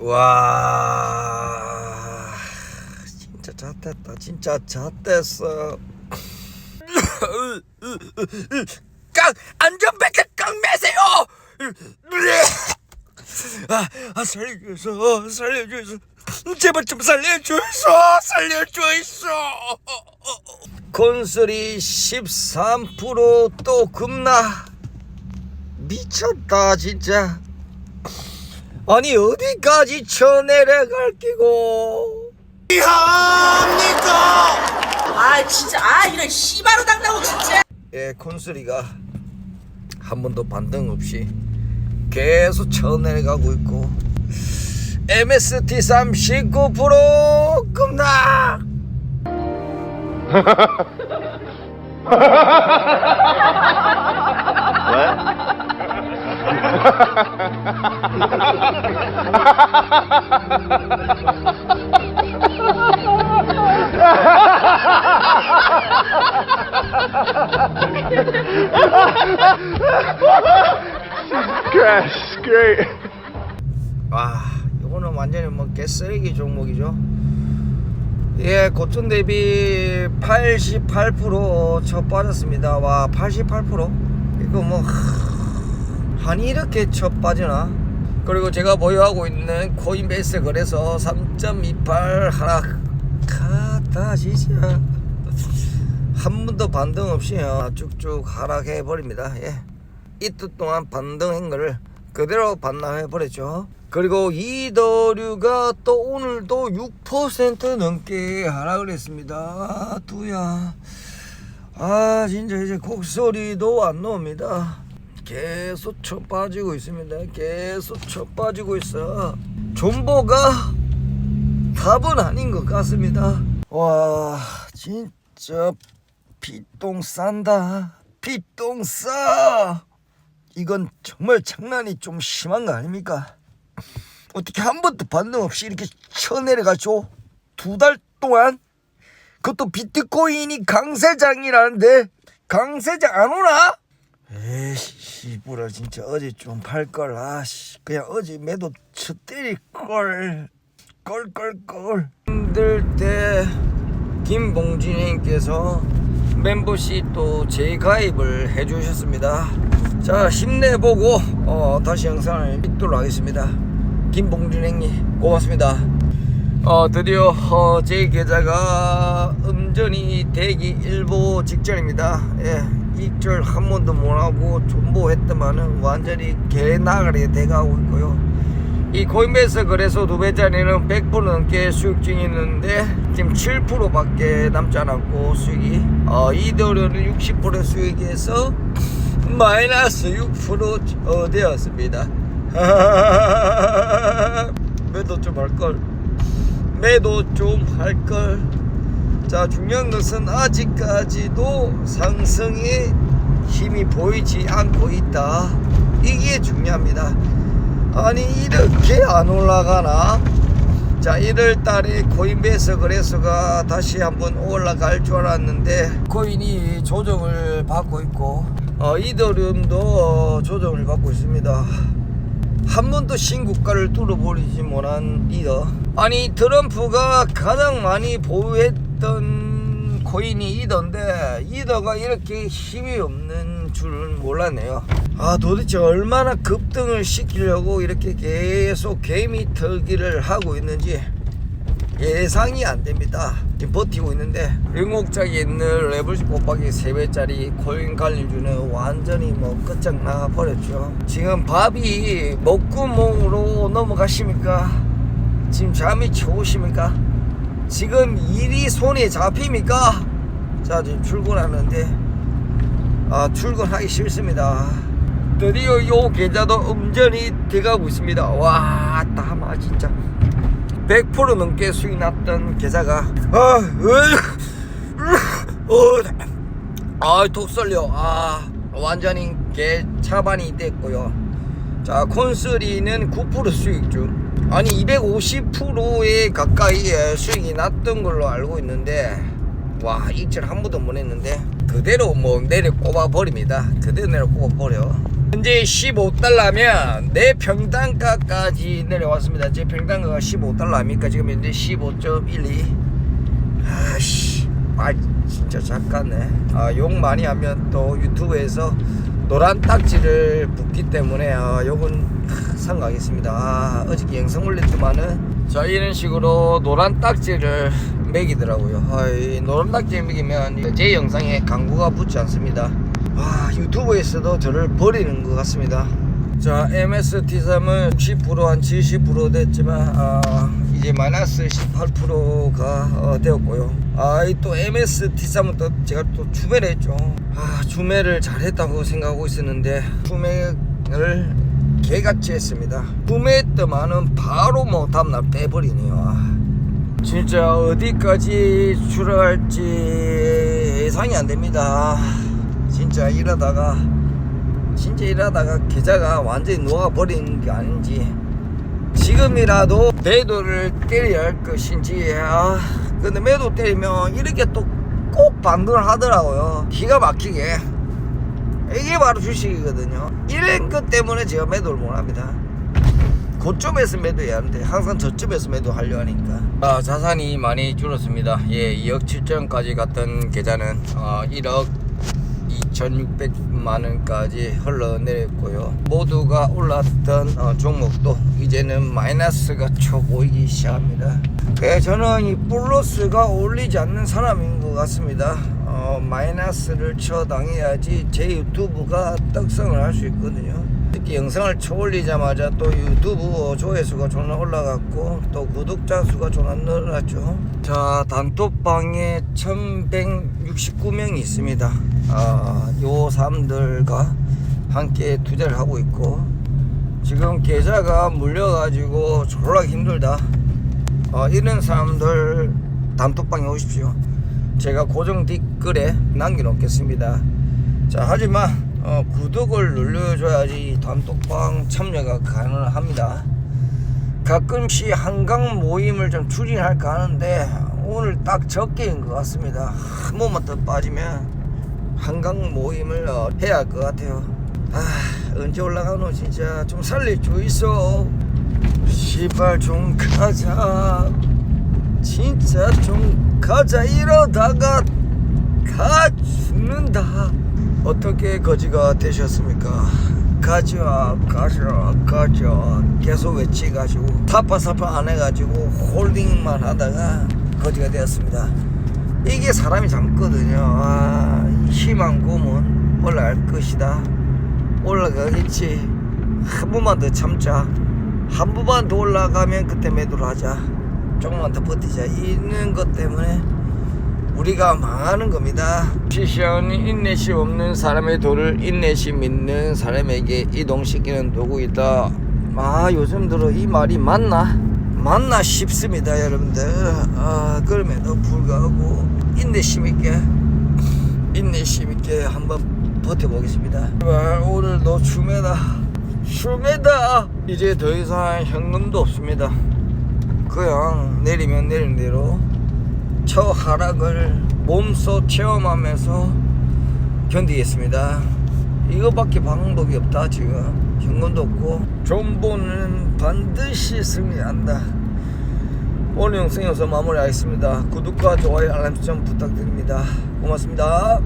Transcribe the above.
와 진짜 잣됐다 진짜 잣됐어. 깡 안전벨트 깡 매세요! 아, 아 살려줘서 살려줘서 제발 좀 살려줘서 살려줘서 콘솔이 13%또 급나? 미쳤다 진짜 아니 어디까지 쳐내려갈 끼고. 아 진짜. 아 이런 씨바로 당나고 진짜. 예 콘솔이가 한 번도 반등 없이 계속 쳐내려가고 있고 MST 39% 급락 와 이거는 완전히 뭐 개쓰레기 종목이죠. 예 고점 대비 88%쳐 빠졌습니다. 와 88% 이거 뭐 하, 한이 이렇게 쳐 빠지나 그리고 제가 보유하고 있는 코인베이스 거래소 3.28 하락하다 진짜 한 번도 반등 없이 어, 쭉쭉 하락해 버립니다 예 이틀 동안 반등한 거를 그대로 반납해 버렸죠. 그리고 이더류가 또 오늘도 6% 넘게 하락을 했습니다. 아, 두야. 아, 진짜 이제 곡소리도 안 나옵니다. 계속 쳐 빠지고 있습니다. 계속 쳐 빠지고 있어. 존버가 답은 아닌 것 같습니다. 와, 진짜 피똥 싼다. 피똥 싸. 이건 정말 장난이 좀 심한 거 아닙니까? 어떻게 한 번도 반등 없이 이렇게 쳐내려가죠? 두 달 동안? 그것도 비트코인이 강세장이라는데 강세장 안 오나? 에이씨 뭐라 진짜 어제 좀 팔걸 아씨. 그냥 어제 매도 쳐 때릴걸. 껄껄껄. 힘들 때 김봉진님께서 멤버십 또 재가입을 해주셨습니다. 자 힘내보고 어, 다시 영상을 찍도록 하겠습니다. 김봉준 형님 고맙습니다. 어, 드디어 어, 제 계좌가 음전이 되기 일보 직전입니다. 예, 입절 한 번도 못하고 존버했더만은 완전히 개나가리 돼가고 있고요 이 코인베이스 거래소 두 배짜리는 100% 넘게 수익 중이 있는데 지금 7%밖에 남지 않았고 수익이 어, 이더리는 60% 수익에서 마이너스 6% 어, 되었습니다. 매도 좀 할걸. 매도 좀 할걸. 자, 중요한 것은 아직까지도 상승의 힘이 보이지 않고 있다. 이게 중요합니다. 아니, 이렇게 안 올라가나? 자 1월달에 코인베이스 거래소가 다시 한번 올라갈 줄 알았는데 코인이 조정을 받고 있고 어, 이더리움도 조정을 받고 있습니다 한 번도 신고가를 뚫어버리지 못한 이더 아니 트럼프가 가장 많이 보유했 던 코인이 이더인데 이더가 이렇게 힘이 없는 줄은 몰랐네요 아 도대체 얼마나 급등을 시키려고 이렇게 계속 개미 털기를 하고 있는지 예상이 안 됩니다. 지금 버티고 있는데 영국장에 있는 레벨 곱하기 3배짜리 코인 관리주는 완전히 뭐 끝장나 버렸죠. 지금 밥이 먹구멍으로 넘어가십니까? 지금 잠이 좋으십니까? 지금 일이 손에 잡힙니까? 자 지금 출근하는데 아 출근하기 싫습니다. 드디어 요 계좌도 음전이 돼가고 있습니다. 와, 따마 진짜 100% 넘게 수익 났던 계좌가 아, 으, 어, 아, 톡 썰려. 아, 완전히 개 차반이 됐고요. 자, 콘스리는 9% 수익 중. 아니 250%에 가까이의 수익이 났던 걸로 알고 있는데 와 입질 한 번도 못 했는데 그대로 뭐 내려 꼽아 버립니다 그대로 내려 꼽아 버려 현재 15달러면 내 평단가까지 내려왔습니다. 제 평단가가 15달러입니까? 지금 현재 15.12. 아씨, 아 진짜 작가네. 아, 욕 많이 하면 또 유튜브에서 노란 딱지를 붙기 때문에 아, 욕은 상가하겠습니다. 아, 어저께 영상 올렸더만은 자 이런 식으로 노란 딱지를 매기더라고요. 아, 이 노란 딱지 매기면 제 영상에 광고가 붙지 않습니다. 와 유튜브에서도 저를 버리는 것 같습니다. 자 MST3은 10%한 70% 됐지만 아, 이제 마이너스 18%가 어, 되었고요. 아또 MST3은 또 제가 또 주매를 했죠. 아 주매를 잘했다고 생각하고 있었는데 주매를 개같이 했습니다. 주매했더만은 바로 뭐 다음날 빼버리네요. 아. 진짜 어디까지 출하할지 예상이 안 됩니다. 진짜 이러다가 진짜 이러다가 계좌가 완전히 녹아버리는 게 아닌지 지금이라도 매도를 때려야 할 것인지 아 근데 매도 때리면 이렇게 또 꼭 반등을 하더라고요. 기가 막히게. 이게 바로 주식이거든요. 이런 것 때문에 제가 매도를 못합니다. 고점에서 매도해야 하는데 항상 저점에서 매도하려 하니까. 아, 자산이 많이 줄었습니다. 예 2억 7천까지 갔던 계좌는 어, 1억 2,600만 원까지 흘러내렸고요. 모두가 올랐던 어, 종목도 이제는 마이너스가 쳐 보이기 시작합니다. 예, 저는 이 플러스가 올리지 않는 사람인 것 같습니다. 어, 마이너스를 쳐 당해야지 제 유튜브가 떡상을 할 수 있거든요. 특히 영상을 쳐 올리자마자 또 유튜브 조회수가 존나 올라갔고 또 구독자 수가 존나 늘어났죠. 자 단톡방에 1169명이 있습니다. 아, 요 사람들과 함께 투자를 하고 있고 지금 계좌가 물려가지고 졸라 힘들다. 어, 이런 사람들 단톡방에 오십시오. 제가 고정 댓글에 남겨놓겠습니다. 자, 하지만 어, 구독을 눌러줘야지 단톡방 참여가 가능합니다. 가끔씩 한강 모임을 좀 추진할까 하는데 오늘 딱 적게인 것 같습니다. 한 번만 더 빠지면 한강 모임을 어, 해야 할 것 같아요. 아 언제 올라가노 진짜 좀줄 있어. 시발 좀 가자. 진짜 좀 가자 이러다가 가 죽는다. 어떻게 거지가 되셨습니까? 가자 가자 가자 계속 외치가지고 타파사파 안 해가지고 홀딩만 하다가 거지가 되었습니다. 이게 사람이 젊거든요. 아, 희망 고문 올라갈 것이다. 올라가겠지. 한 번만 더 참자. 한 번만 더 올라가면 그때 매도를 하자. 조금만 더 버티자. 있는 것 때문에 우리가 망하는 겁니다. 시시하니 인내심 없는 사람의 도를 인내심 있는 사람에게 이동시키는 도구이다. 아 요즘 들어 이 말이 맞나? 맞나 싶습니다 여러분들. 아 그럼에도 불구하고 인내심 있게 인내심 있게 한번 버텨보겠습니다. 제발 오늘도 춤에다 춤에다 이제 더 이상 현금도 없습니다. 그냥 내리면 내린 대로 저 하락을 몸소 체험하면서 견디겠습니다. 이거밖에 방법이 없다 지금 현금도 없고 존보는 반드시 승리한다. 오늘 영상 여기서 마무리하겠습니다. 구독과 좋아요 알람 설정 부탁드립니다. 고맙습니다.